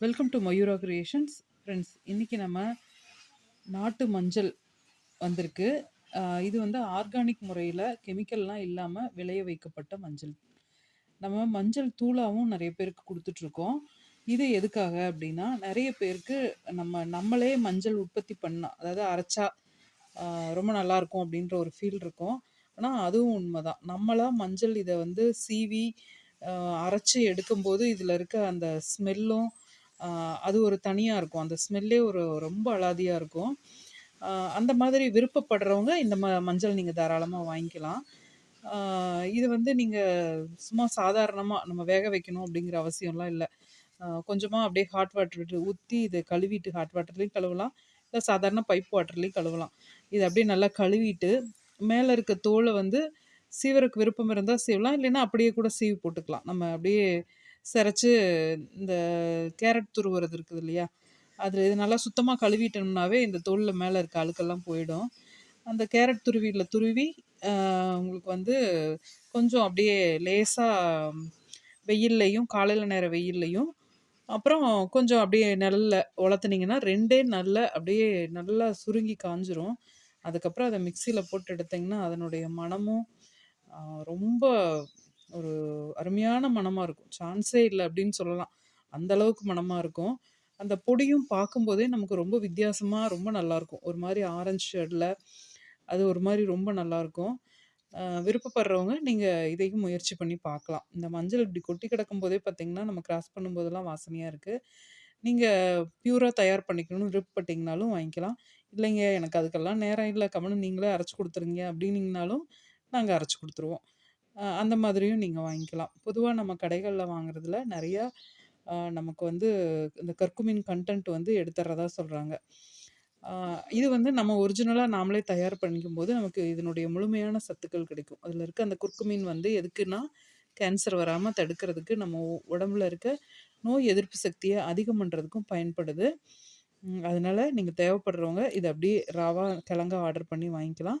Welcome to Mayura creations friends இன்றைக்கி நம்ம நாட்டு மஞ்சள் வந்திருக்கு. இது வந்து ஆர்கானிக் முறையில் கெமிக்கல்லாம் இல்லாமல் விளைய வைக்கப்பட்ட மஞ்சள். நம்ம மஞ்சள் தூளாகவும் நிறைய பேருக்கு கொடுத்துட்ருக்கோம். இது எதுக்காக அப்படின்னா நிறைய பேருக்கு நம்ம நம்மளே மஞ்சள் உற்பத்தி பண்ணால் அதாவது அரைச்சா ரொம்ப நல்லா இருக்கும் அப்படின்ற ஒரு ஃபீல் இருக்கும். ஆனால் அதுவும் உண்மைதான். நம்மளாக மஞ்சள் இதை வந்து சீவி அரைச்சி எடுக்கும்போது இதில் இருக்க அந்த ஸ்மெல்லும் அது ஒரு தனியாக இருக்கும். அந்த ஸ்மெல்லே ஒரு ரொம்ப அலாதியாக இருக்கும். அந்த மாதிரி விருப்பப்படுறவங்க இந்த ம மஞ்சள் நீங்கள் தாராளமாக வாங்கிக்கலாம். இது வந்து நீங்கள் சும்மா சாதாரணமாக நம்ம வேக வைக்கணும் அப்படிங்கிற அவசியம்லாம் இல்லை. கொஞ்சமாக அப்படியே ஹாட் வாட்டர் விட்டு ஊற்றி இதை கழுவிட்டு ஹாட் வாட்டர்லேயும் கழுவலாம். இல்லை சாதாரண பைப் வாட்டர்லேயும் கழுவலாம். இது அப்படியே நல்லா கழுவிட்டு மேலே இருக்க தோலை வந்து சீவருக்கு விருப்பம் இருந்தால் சீவலாம். இல்லைன்னா அப்படியே கூட சீவி போட்டுக்கலாம். நம்ம அப்படியே சிரைச்சி இந்த கேரட் துருவுறது இருக்குது இல்லையா? அதில் இது நல்லா சுத்தமாக கழுவிட்டோம்னாவே இந்த தோலில் மேலே இருக்க அழுக்கெல்லாம் போயிடும். அந்த கேரட் துருவியில் துருவி உங்களுக்கு வந்து கொஞ்சம் அப்படியே லேசாக வெயில்லையும் காலையில் நேர வெயில்லையும் அப்புறம் கொஞ்சம் அப்படியே நல்ல உலர்த்துனீங்கன்னா ரெண்டே நல்ல அப்படியே நல்லா சுருங்கி காஞ்சிரும். அதுக்கப்புறம் அதை மிக்சியில் போட்டு எடுத்தீங்கன்னா அதனுடைய மனமும் ரொம்ப ஒரு அருமையான மனமாக இருக்கும். சான்ஸே இல்லை அப்படின்னு சொல்லலாம். அந்த அளவுக்கு மனமாக இருக்கும். அந்த பொடியும் பார்க்கும்போதே நமக்கு ரொம்ப வித்தியாசமாக ரொம்ப நல்லாயிருக்கும். ஒரு மாதிரி ஆரஞ்சு ஷேடில் அது ஒரு மாதிரி ரொம்ப நல்லாயிருக்கும். விருப்பப்படுறவங்க நீங்கள் இதையும் முயற்சி பண்ணி பார்க்கலாம். இந்த மஞ்சள் இப்படி கொட்டி கிடக்கும் போதே பார்த்தீங்கன்னா நம்ம கிராஸ் பண்ணும்போதெல்லாம் வாசனையாக இருக்குது நீங்கள் பியூராக தயார் பண்ணிக்கணும்னு விருப்பப்பட்டீங்கனாலும் வாங்கிக்கலாம். இல்லைங்க எனக்கு அதுக்கெல்லாம் நேரம் இல்லை. கவனம் நீங்களே அரைச்சி கொடுத்துருங்க அப்படின்னீங்கனாலும் நாங்கள் அரைச்சி கொடுத்துருவோம். அந்த மாதிரியும் நீங்கள் வாங்கிக்கலாம். பொதுவாக நம்ம கடைகளில் வாங்குறதுல நிறையா நமக்கு வந்து இந்த கற்குமின் கண்டென்ட் வந்து எடுத்துறதா சொல்கிறாங்க இது வந்து நம்ம ஒரிஜினலாக நாமளே தயார் பண்ணிக்கும் போது நமக்கு இதனுடைய முழுமையான சத்துக்கள் கிடைக்கும். அதில் இருக்க அந்த குர்க்குமின் வந்து எதுக்குன்னா கேன்சர் வராமல் தடுக்கிறதுக்கு நம்ம உடம்புல இருக்க நோய் எதிர்ப்பு சக்தியை அதிகம் பண்ணுறதுக்கும் பயன்படுது அதனால் நீங்கள் தேவைப்படுறவங்க இதை அப்படியே ராவா கிழங்கா ஆர்டர் பண்ணி வாங்கிக்கலாம்.